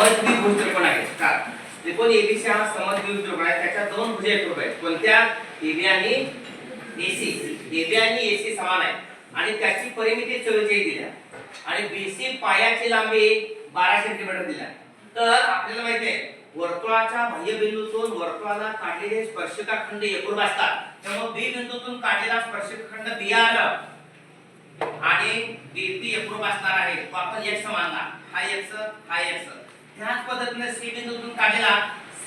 समद्विभुज त्रिकोण आहे. का त्रिकोण एबीसी हा समद्विभुज त्रिकोण आहे त्याच्या दोन भुजे एकरूप आहेत कोणत्या? एबी आणि एसी एबी आणि एसी समान आहे. आणि त्याची परिमिती 44 दिल्या. आणि बीसी पायाची लांबी 12 सेंटीमीटर दिल्या. तर आपल्याला माहिती आहे वर्तुळाच्या बाह्यबिंदूतून वर्तुळाला काढलेले स्पर्शिका खंड एकूण असतात. त्यामुळे बी बिंदूतून काढलेला स्पर्शिका खंड बीआर आणि बी पी एकूण असणार आहे. तो आपण एक्स मानला. हा एक्स हा एक्स त्याच पद्धतीने सी बिंदूतून काढलेला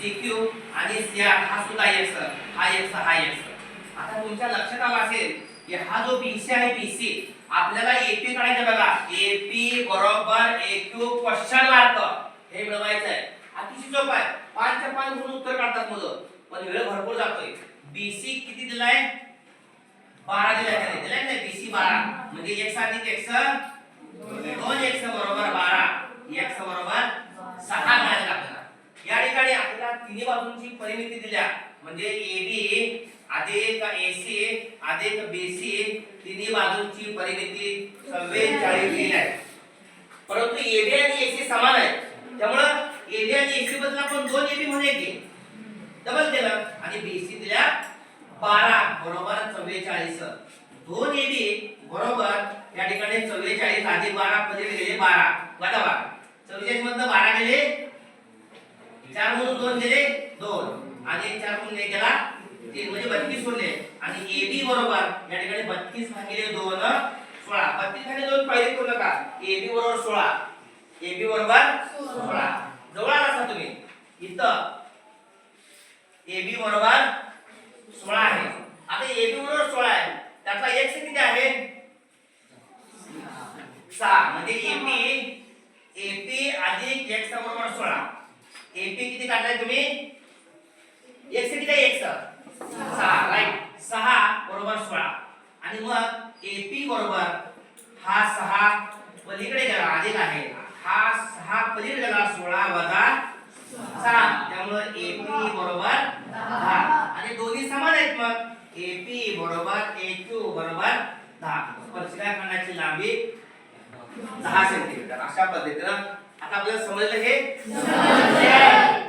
क्यू आणि CR हा सुद्धा एक्स हा एक्स हा एक्स आता तुमच्या लक्षात आलं असेल की हा जो BC आहे BC आपल्याला एपी काढायचा बघा. एपी बरोबर AQ क्वेश्चन मार्क हे मिळवायचं आहे. अतिशय सोपं आहे. पाचच्या पाच म्हणून उत्तर काढतात मुलं. पण वेळ भरपूर जातोय. BC किती दिलाय? बारा दिलाय. दिलाय ना बीसी बारा. म्हणजे एक्स अधिक एक्स दोन एक्स बरोबर बारा एक्स बरोबर सहा मिळाले आपल्याला या ठिकाणी आपल्याला तिन्ही बाजूंची परिमिती दिल्या. म्हणजे एबी अधिक एसी अधिक बीसी तिन्ही बाजूंची परिमिती चव्वेचाळीस दिली आहे. परंतु एबी आणि एसी समान आहे त्यामुळं एबी आणि एसी बद्दल आपण दोन एबी म्हणूया की डबल केलं आणि बीसी दिल्या बारा बरोबर चव्वेचाळीस दोन एबी बरोबर या ठिकाणी चव्वेचाळीस अधिक बारा पलीकडे गेले बारा. वजा बारा चव्वेचाळीस मधनं बारा गेले दोन गेले दोन. आणि चार गुणले गेला तीन. म्हणजे बत्तीस उरले आणि ए बी बरोबर या ठिकाणी बत्तीस भागिले दोन सोळा. बत्तीस भागिले दोन पहिले करू नका बी बरोबर सोळा. ए बी बरोबर सोळा. जवळ आला तुम्ही. इथं ए बी बरोबर सोळा आहे. आता ए बी बरोबर सोळा आहे. त्याचा एक्स किती आहे? सहा. म्हणजे एपी एपी अधिक एक्स एपी किती काढलाय तुम्ही? एक्स किती आहे? एक्स सहा. राईट सहा बरोबर सोळा. आणि मग एपी बरोबर हा सहा पलीकडे गेला अधिक आहे. हा सहा पलीकडे गेला सोळा वजा सहा. त्यामुळे एपी बरोबर दहा. आणि दोन्ही समान आहेत मग. एपी बरोबर एक्यू बरोबर दहा. स्पर्शिका खंडाची लांबी दहा सेंटीमीटर. अशा पद्धतीनं. आता आपल्याला समजलं हे?